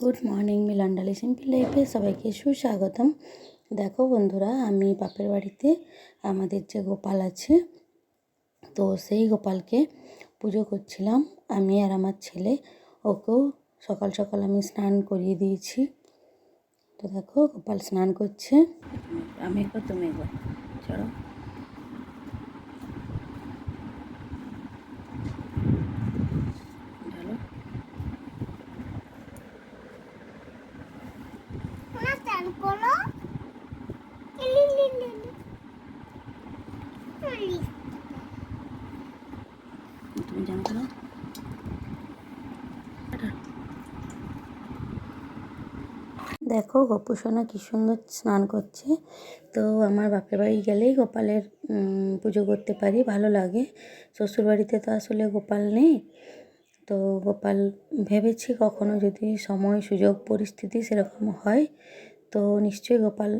Good morning, মিলন্ডালি simple লাইফে সবাইকে সুস্বাগতম। দেখো বন্ধুরা, আমি বাপের বাড়িতে আমাদের যে গোপাল আছে, তো সেই গোপালকে পুজো করছিলাম। আমি আর আমার ছেলে, ওকেও সকাল সকাল আমি স্নান করিয়ে দিয়েছি। তো দেখো, গোপাল স্নান করছে। আমি একবার তুমি চলো চলো না চান করো লিলি লিলি লিলি তুমি জানো করো দেখো গোপুসোনা কি সুন্দর স্নান করছে। তো আমার বাপের বাড়ি গেলেই গোপালের পুজো করতে পারি, ভালো লাগে। শ্বশুর বাড়িতে তো আসলে গোপাল নেই। তো গোপাল ভেবেছি কখনো যদি সময়, সুযোগ, পরিস্থিতি সেরকম হয়, তো নিশ্চয়ই গোপাল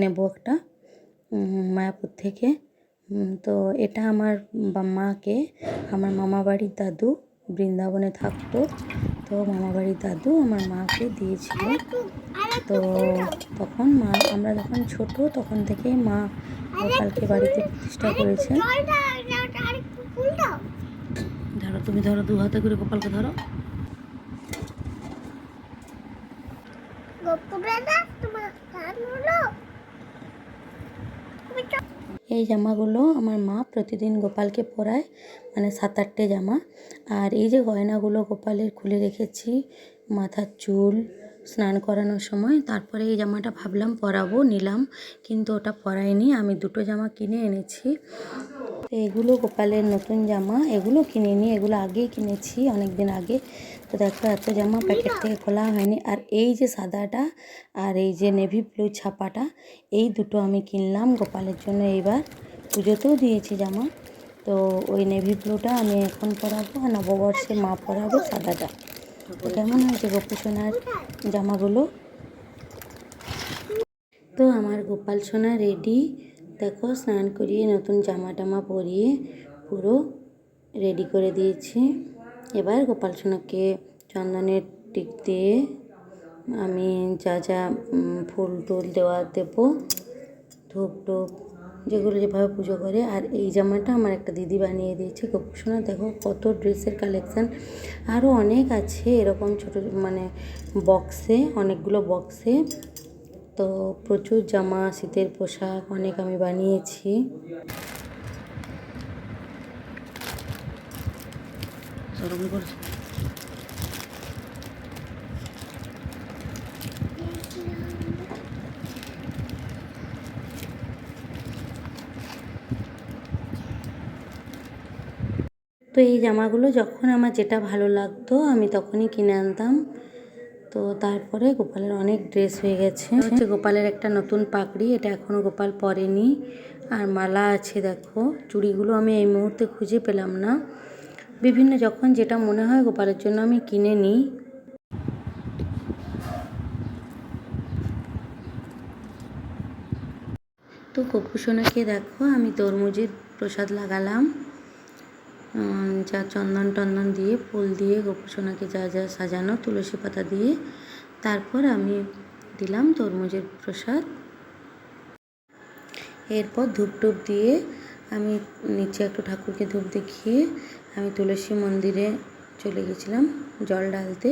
নেব একটা মায়াপুর থেকে। তো এটা আমার মাকে আমার মামা বাড়ির দাদু বৃন্দাবনে থাকতো। তো মামা বাড়ির দাদু আমার মাকে দিয়েছিল। তো তখন মা, আমরা যখন ছোট তখন থেকেই মা গোপালকে বাড়িতে প্রতিষ্ঠা করেছেন। ধরো, তুমি ধরো দু হাতে করে গোপালকে ধরো তোমার কান হলো তুমি তো এই জামাগুলো আমার মা প্রতিদিন গোপালকে পরায় মানে সাত আটটে জামা। আর এই যে গয়নাগুলো গোপালের খুলে রেখেছি, মাথার চুল, স্নান করানোর সময়, তারপরে এই জামাটা ভাবলাম পরাবো, নিলাম, কিন্তু ওটা পরাইনি। আমি দুটো জামা কিনে এনেছি। এগুলো গোপালের নতুন জামা, এগুলো কিনিনি, এগুলো আগেই কিনেছি অনেক দিন আগে। তো দেখো এত জামা প্যাকেট থেকে খোলা হয়নি। আর এই যে সাদাটা আর এই যে নেভি ব্লু ছাপাটা এই দুটো আমি কিনলাম গোপালের জন্য এইবার। পুজোতেও দিয়েছি জামা। তো ওই নেভি ব্লুটা আমি এখন পরাবো আর নববর্ষে মা পরাবে সাদাটা। তো কেমন হয়েছে গোপু সোনার জামাগুলো? তো আমার গোপাল সোনা রেডি দেখো স্নান করিয়ে নতুন জামা টামা পরিয়ে পুরো রেডি করে দিয়েছি। এবার গোপাল সোনাকে চন্দনের টিক দিয়ে আমি যা যা ফুল টুল দেওয়া দেবো, ধূপ টুপ, যেগুলো যেভাবে পুজো করে। আর এই জামাটা আমার একটা দিদি বানিয়ে দিয়েছে। গোপুসোনা দেখো কত ড্রেসের কালেকশান। আরও অনেক আছে এরকম ছোটো মানে বক্সে, অনেকগুলো বক্সে। তো প্রচুর জামা, শীতের পোশাক অনেক আমি বানিয়েছি। তো এই জামাগুলো যখন আমার যেটা ভালো লাগতো, আমি তখনই কিনে আনতাম। তো তারপরে গোপালের অনেক ড্রেস হয়ে গেছে। হচ্ছে গোপালের একটা নতুন পাগড়ি, এটা এখনও গোপাল পরেনি। আর মালা আছে দেখো, চুড়িগুলো আমি এই মুহূর্তে খুঁজে পেলাম না। বিভিন্ন যখন যেটা মনে হয় গোপালের জন্য আমি কিনে নিই। তো কপুসোনাকে দেখো, আমি তরমুজের প্রসাদ লাগালাম। যা চন্দন টন্দন দিয়ে, ফুল দিয়ে গোপুসোনাকে যা যা সাজানো, তুলসী পাতা দিয়ে। তারপর আমি দিলাম তরমুজের প্রসাদ। এরপর ধূপ টুপ দিয়ে আমি নিচে একটু ঠাকুরকে ধূপ দেখিয়ে আমি তুলসী মন্দিরে চলে গেছিলাম জল ঢালতে।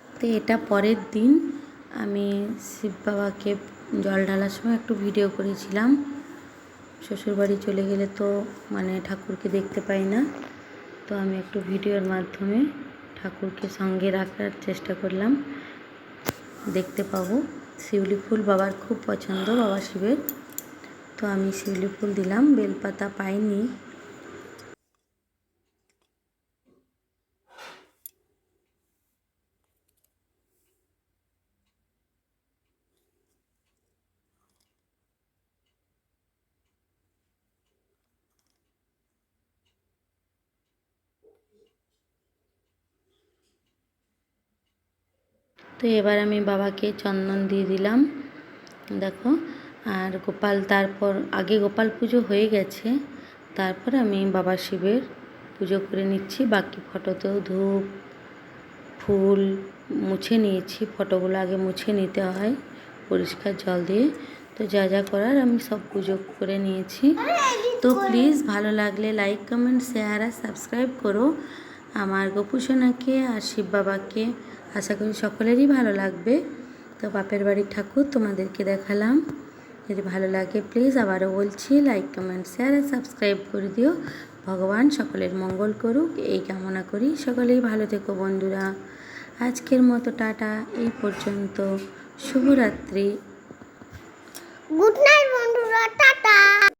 তো এটা পরের দিন আমি শিব বাবাকে জল ঢালার সময় একটু ভিডিও করেছিলাম। শ্বশুরবাড়ি চলে গেলে তো মানে ঠাকুরকে দেখতে পাই না। তো আমি একটু ভিডিওর মাধ্যমে ঠাকুরকে সঙ্গে রাখার চেষ্টা করলাম। দেখতে পাবো। শিউলি ফুল বাবার খুব পছন্দ, বাবা শিবের। তো আমি শিউলি ফুল দিলাম। বেলপাতা পাইনি। তো এবার আমি বাবাকে চন্দন দিয়ে দিলাম। দেখো, আর গোপাল তারপর, আগে গোপাল পুজো হয়ে গেছে, তারপর আমি বাবা শিবের পুজো করে নিচ্ছি। বাকি ফটোতেও ধূপ, ফুল মুছে নিয়েছি, ফটোগুলো আগে মুছে নিতে হয়, পরিষ্কার জল দিয়ে। তো যা যা করার আমি সব পুজো করে নিয়েছি। তো প্লিজ ভালো লাগলে লাইক কমেন্ট শেয়ার আর সাবস্ক্রাইব করো। আমার গোপুসোনাকে আর শিব বাবাকে আশা করি সকলেরই ভালো লাগবে। তো বাপের বাড়ির ঠাকুর তোমাদেরকে দেখালাম। যদি ভালো লাগে প্লিজ আবারও বলছি লাইক কমেন্ট শেয়ার আর সাবস্ক্রাইব করে দিও। ভগবান সকলের মঙ্গল করুক। এই কামনা করি। সকলেই ভালো থেকো বন্ধুরা। আজকের মতো টাটা। এই পর্যন্ত শুভরাত্রি। Good night